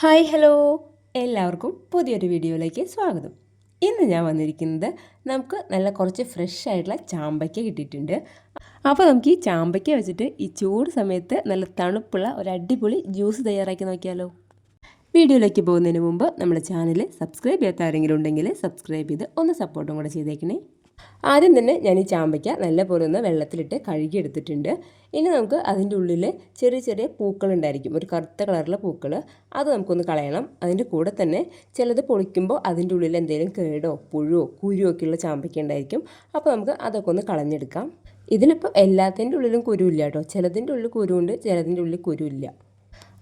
Hi hello. എല്ലാവർക്കും പുതിയൊരു വീഡിയോയിലേക്ക് സ്വാഗതം. ഇന്ന് ഞാൻ വന്നിരിക്കുന്നത് നമുക്ക് നല്ല കുറച്ച് ഫ്രഷ് ആയിട്ടുള്ള ചാമ്പയ്ക്ക കിട്ടിയിട്ടുണ്ട്. അപ്പോൾ നമുക്ക് ഈ ചാമ്പയ്ക്ക വെച്ചിട്ട് ഈ ചൂട് സമയത്ത് നല്ല തണുപ്പുള്ള ഒരു അടിപൊളി ജ്യൂസ് തയ്യാറാക്കി നോക്കിയാലോ. വീഡിയോയിലേക്ക് പോകുന്നതിന് മുമ്പ് നമ്മുടെ ചാനൽ സബ്സ്ക്രൈബ് ചെയ്യാത്ത ആരെങ്കിലും ഉണ്ടെങ്കിൽ സബ്സ്ക്രൈബ് ചെയ്ത് ഒന്ന് സപ്പോർട്ടും കൂടെ ചെയ്തേക്കണേ. ആദ്യം തന്നെ ഞാൻ ഈ ചാമ്പയ്ക്ക നല്ലപോലെ ഒന്ന് വെള്ളത്തിലിട്ട് കഴുകിയെടുത്തിട്ടുണ്ട്. ഇനി നമുക്ക് അതിന്റെ ഉള്ളിൽ ചെറിയ ചെറിയ പൂക്കൾ ഉണ്ടായിരിക്കും ഒരു കറുത്ത കളറിലെ പൂക്കൾ അത് നമുക്കൊന്ന് കളയണം. അതിന്റെ കൂടെ തന്നെ ചിലത് പൊളിക്കുമ്പോൾ അതിന്റെ ഉള്ളിൽ എന്തെങ്കിലും കേടോ പുഴുവോ കുരുവോ ഒക്കെയുള്ള ചാമ്പയ്ക്ക ഉണ്ടായിരിക്കും. അപ്പോൾ നമുക്ക് അതൊക്കെ ഒന്ന് കളഞ്ഞെടുക്കാം. ഇതിലിപ്പോൾ എല്ലാത്തിന്റെ ഉള്ളിലും കുരുവില്ല കേട്ടോ. ചിലതിന്റെ ഉള്ളിൽ കുരുവുണ്ട് ചിലതിന്റെ ഉള്ളിൽ കുരുവില്ല.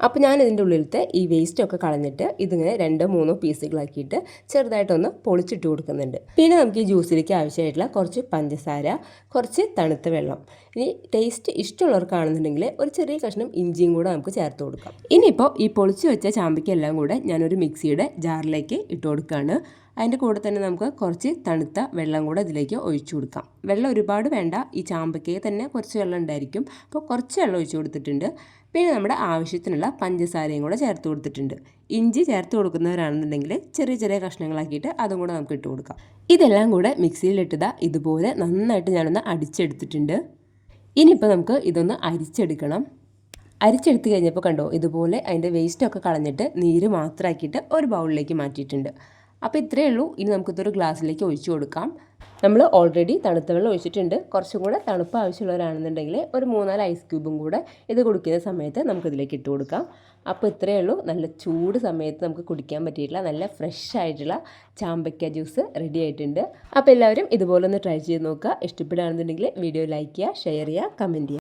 അപ്പോൾ ഞാൻ ഇതിന്റെ ഉള്ളിലത്തെ ഈ വേസ്റ്റൊക്കെ കളഞ്ഞിട്ട് ഇതിങ്ങനെ രണ്ടോ മൂന്നോ പീസുകളാക്കിയിട്ട് ചെറുതായിട്ടൊന്ന് പൊളിച്ചിട്ട് കൊടുക്കുന്നുണ്ട്. പിന്നെ നമുക്ക് ഈ ജ്യൂസിലേക്ക് ആവശ്യമായിട്ടുള്ള കുറച്ച് പഞ്ചസാര കുറച്ച് തണുത്ത വെള്ളം. ഇനി ടേസ്റ്റ് ഇഷ്ടമുള്ളവർക്കാണെന്നുണ്ടെങ്കിൽ ഒരു ചെറിയ കഷ്ണം ഇഞ്ചിയും കൂടെ നമുക്ക് ചേർത്ത് കൊടുക്കാം. ഇനിയിപ്പോൾ ഈ പൊളിച്ച് വെച്ച ചാമ്പയ്ക്കെല്ലാം കൂടെ ഞാനൊരു മിക്സിയുടെ ജാറിലേക്ക് ഇട്ട് കൊടുക്കുകയാണ് അതിന്റെ കൂടെ തന്നെ നമുക്ക് കുറച്ച് തണുത്ത വെള്ളം കൂടെ ഇതിലേക്ക് ഒഴിച്ചു കൊടുക്കാം. വെള്ളം ഒരുപാട് വേണ്ട. ഈ ചാമ്പയ്ക്കയെ തന്നെ കുറച്ച് വെള്ളം ഉണ്ടായിരിക്കും. അപ്പോൾ കുറച്ച് വെള്ളം ഒഴിച്ചു കൊടുത്തിട്ടുണ്ട്. പിന്നെ നമ്മുടെ ആവശ്യത്തിനുള്ള പഞ്ചസാരയും കൂടെ ചേർത്ത് കൊടുത്തിട്ടുണ്ട്. ഇഞ്ചി ചേർത്ത് കൊടുക്കുന്നവരാണെന്നുണ്ടെങ്കിൽ ചെറിയ ചെറിയ കഷ്ണങ്ങളാക്കിയിട്ട് അതും കൂടെ നമുക്ക് ഇട്ട് കൊടുക്കാം. ഇതെല്ലാം കൂടെ മിക്സിയിലിട്ടതാ ഇതുപോലെ നന്നായിട്ട് ഞാനൊന്ന് അടിച്ചെടുത്തിട്ടുണ്ട്. ഇനിയിപ്പോൾ നമുക്ക് ഇതൊന്ന് അരിച്ചെടുക്കണം. അരിച്ചെടുത്ത് കഴിഞ്ഞപ്പോൾ കണ്ടോ ഇതുപോലെ അതിന്റെ വേസ്റ്റൊക്കെ കളഞ്ഞിട്ട് നീര് മാത്രമാക്കിയിട്ട് ഒരു ബൗളിലേക്ക് മാറ്റിയിട്ടുണ്ട്. അപ്പോൾ ഇത്രയേ ഉള്ളൂ. ഇനി നമുക്കിതൊരു ഗ്ലാസ്സിലേക്ക് ഒഴിച്ചു കൊടുക്കാം. നമ്മൾ ഓൾറെഡി തണുത്ത വെള്ളം ഒഴിച്ചിട്ടുണ്ട്. കുറച്ചും കൂടെ തണുപ്പ് ആവശ്യമുള്ളവരാണെന്നുണ്ടെങ്കിൽ ഒരു മൂന്നാൽ ഐസ് ക്യൂബും കൂടെ ഇത് കുടിക്കുന്ന സമയത്ത് നമുക്കിതിലേക്ക് ഇട്ട് കൊടുക്കാം. അപ്പോൾ ഇത്രയേ ഉള്ളൂ. നല്ല ചൂട് സമയത്ത് നമുക്ക് കുടിക്കാൻ പറ്റിയിട്ടുള്ള നല്ല ഫ്രഷ് ആയിട്ടുള്ള ചാമ്പയ്ക്ക ജ്യൂസ് റെഡി ആയിട്ടുണ്ട്. അപ്പോൾ എല്ലാവരും ഇതുപോലെ ഒന്ന് ട്രൈ ചെയ്ത് നോക്കുക. ഇഷ്ടപ്പെടുകയാണെന്നുണ്ടെങ്കിൽ വീഡിയോ ലൈക്ക് ചെയ്യുക ഷെയർ ചെയ്യുക കമന്റ് ചെയ്യുക.